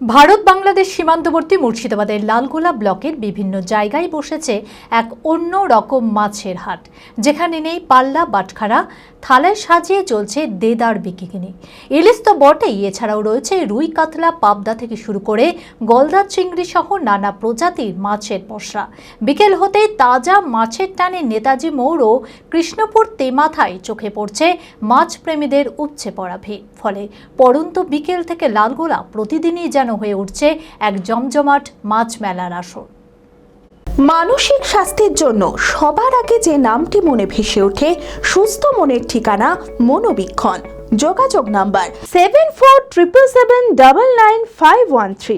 ভারত বাংলাদেশ সীমান্তবর্তী মুর্শিদাবাদের লালগোলা ব্লকের বিভিন্ন জায়গায় বসেছে এক অন্য রকম মাছের হাট। যেখানে নেই পাল্লা, বাটখারা, থালায় সাজিয়ে চলছে দেদার বিকিকিনি ইলিশ তো বটেই, এছাড়াও রয়েছে রুই কাতলা, পাবদা থেকে শুরু করে গলদা, চিংড়ি সহ নানা প্রজাতির মাছের পসরা বিকেল হতেই তাজা মাছের টানে নেতাজি মৌর ও কৃষ্ণপুর তেমাথায় চোখে পড়ছে মাছ প্রেমীদের উপচে পড়া ভিড়। ফলে পড়ন্ত বিকেল থেকে লালগোলা প্রতিদিনই যেন হয়ে উঠছে এক জমজমাট মাছ মেলার আসর। মানসিক স্বাস্থ্যের জন্য সবার আগে যে নামটি মনে ভেসে ওঠে, সুস্থ মনের ঠিকানা মনোবীক্ষণ। যোগাযোগ number seven four triple seven double nine five one three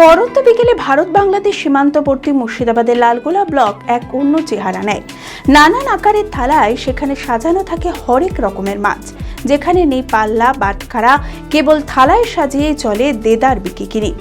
পরন্ত বিকেলে ভারত বাংলাদেশ সীমান্তবর্তী মুর্শিদাবাদের লালগোলা ব্লক এক অন্য চেহারা নেয়। নানান আকারের থালায় সেখানে সাজানো থাকে হরেক রকমের মাছ। যেখানে নেই পাল্লা, বাটখারা, কেবল থালায় সাজিয়ে চলে দেদার বিকিকিরি।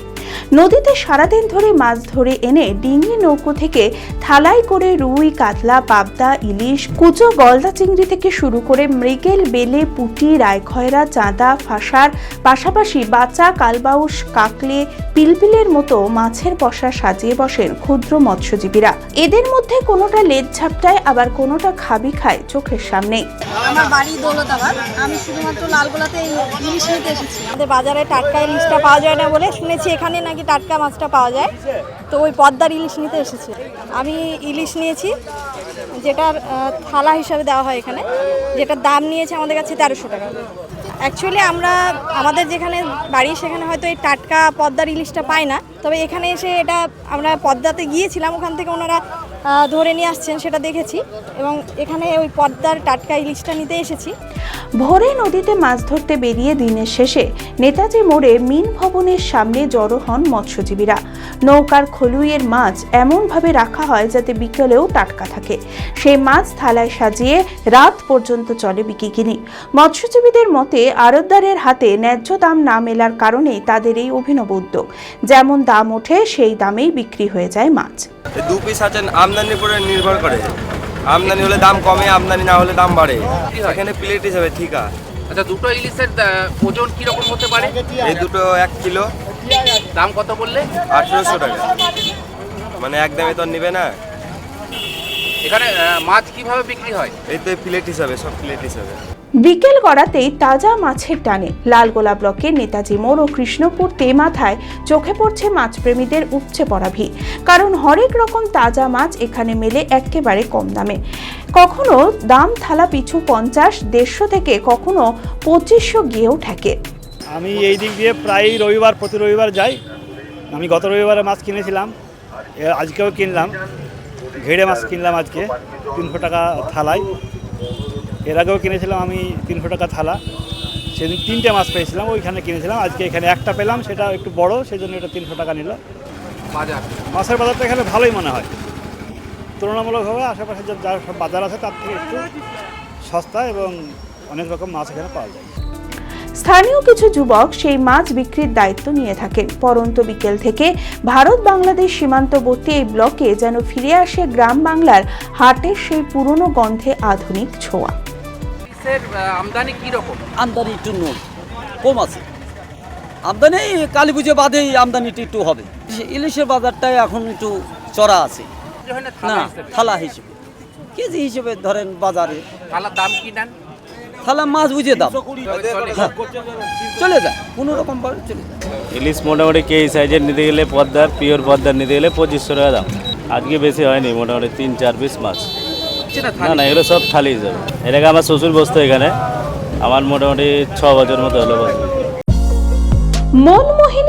নদীতে সারাদিন ধরে মাছ ধরে এনে ডিঙি নৌকো থেকে থালায় করে রুই, কাতলা, পাবদা, ইলিশ, কুচো, গলদা চিংড়ি থেকে শুরু করে মৃগেল, বেলে, পুঁটি, রায়খয়রা, চাঁদা, ফাঁসার পাশাপাশি বাচা, কালবাউস, কাকলে পিলপিলের মতো মাছের পসা সাজিয়ে বসেন ক্ষুদ্র মৎস্যজীবীরা। এদের মধ্যে কোনোটা লেজ ঝাপটায়, আবার কোনোটা খাবি খায় চোখের সামনেই আমার বাড়ি দৌলতাবাদ। আমি শুধুমাত্র লালগোলাতে ইলিশ নিতে এসেছি। আমাদের বাজারে টাটকা ইলিশটা পাওয়া যায় না বলে শুনেছি এখানে নাকি টাটকা মাছটা পাওয়া যায়। তো ওই পদ্মার ইলিশ নিতে এসেছি। আমি ইলিশ নিয়েছি, যেটার থালা হিসাবে দেওয়া হয় এখানে, যেটার দাম নিয়েছে আমাদের কাছে তেরোশো টাকা। অ্যাকচুয়ালি আমরা আমাদের যেখানে বাড়ি, সেখানে হয়তো এই টাটকা পদ্মার ইলিশটা পাই না। তবে এখানে এসে এটা আমরা পদ্মাতে গিয়েছিলাম, ওখান থেকে ওনারা ধরে নিয়ে আসছেন, সেটা দেখেছি। এবং এখানে ওই পদ্মার টাটকা ইলিশটা নিতে এসেছি। ভোরে নদীতে মাছ ধরতে বেরিয়ে দিনের শেষে নেতাজি মোড়ে মিন ভবনের সামনে জড়ো হন মৎস্যজীবীরা। নৌকার খলুইয়ের মাছ এমনভাবে রাখা হয় যাতে বিকেলেও টাটকা থাকে। সেই মাছ থালায় সাজিয়ে রাত পর্যন্ত চলে বিকিকিনি। মৎস্যজীবীদের মতে, আড়তদারের হাতে ন্যায্য দাম না মেলার কারণেই তাদের এই অভিনব উদ্যোগ। যেমন দাম ওঠে, সেই দামেই বিক্রি হয়ে যায় মাছ। দু পিস আছেন আমদানির উপরে নির্ভর করে। আমদানি হলে দাম কমে আমদানি না হলে দাম বাড়ে। এখানে প্লেট হিসাবে ঠিকা আচ্ছা দুটো ইলিশের ওজন কীরকম হতে পারে? এই দুটো এক কিলো। দাম কত বললে? আঠেরোশো টাকা। মানে এক দামে তো নিবে না। এখানে মাছ কীভাবে বিক্রি হয়? এই তো প্লেট হিসাবে সব প্লেট হিসাবে। বিকেল গড়াতেই তাজা মাছের টানে লালগোলা ব্লকের নেতাজি মোড় ও কৃষ্ণপুর তেমাথায় চোখে পড়ছে মাছপ্রেমীদের উপচে পড়া ভিড়। কারণ হরেক রকম তাজা মাছ এখানে মেলে একেবারে কম দামে। কখনো দাম থালা পিছু পঞ্চাশ, দেড়শো থেকে কখনো পঁচিশশো গিয়েও ঠেকে। আমি এই দিক দিয়ে প্রায়ই রবিবার, প্রতি রবিবার যাই। আমি গত রবিবারে মাছ কিনেছিলাম। আজকেও কিনলাম। ঘেড়ে মাছ কিনলাম আজকে, তিনশো টাকা থালায়। এর আগেও কিনেছিলাম আমি তিনশো টাকা থালা। সেদিন তিনটে মাছ পেয়েছিলাম ওইখানে কিনেছিলাম। আজকে এখানে একটা পেলাম সেটা একটু বড় সেই জন্য এটা তিনশো টাকা নিল। বাজার? মাছের বাজারটা এখানে ভালোই মনে হয়। তুলনামূলকভাবে আশেপাশে যে যা সব বাজার আছে তার থেকে একটু সস্তা এবং অনেক রকম মাছ এখানে পাওয়া যায়। স্থানীয় কিছু যুবক সেই মাছ বিক্রির দায়িত্ব নিয়ে থাকেন। পরন্ত বিকেল থেকে ভারত বাংলাদেশ সীমান্তবর্তী এই ব্লকে যেন ফিরে আসে গ্রাম বাংলার হাটের সেই পুরনো গন্ধে আধুনিক ছোঁয়া। আহ, আমদানি কীরকম আমদানি একটু নো কম আছে। আমদানি কালী পুজো বাদেই আমদানিটা একটু হবে। ইলিশের বাজারটাই এখন একটু চড়া আছে। না থালা হিসেবে? কেজি হিসেবে ধরেন বাজারে। থালার দাম কি নেন? থালা মাছ বুঝে দাম। চলে হ্যাঁ চলে যায় কোনো রকম ভাবে চলে যায়। ইলিশ মোটামুটি কে সাইজের নিতে গেলে পদ্মার পিওর পদ্মার নিতে গেলে পঁচিশশো টাকা দাম। আজকে বেশি হয়নি মোটামুটি তিন চার পিস মাছ। হচ্ছে না না না এগুলো সব থালি যাবে এটাকে আমার শ্বশুর বসতো এখানে। আমার মোটামুটি ছ বছর মতো হলো মনমোহিনী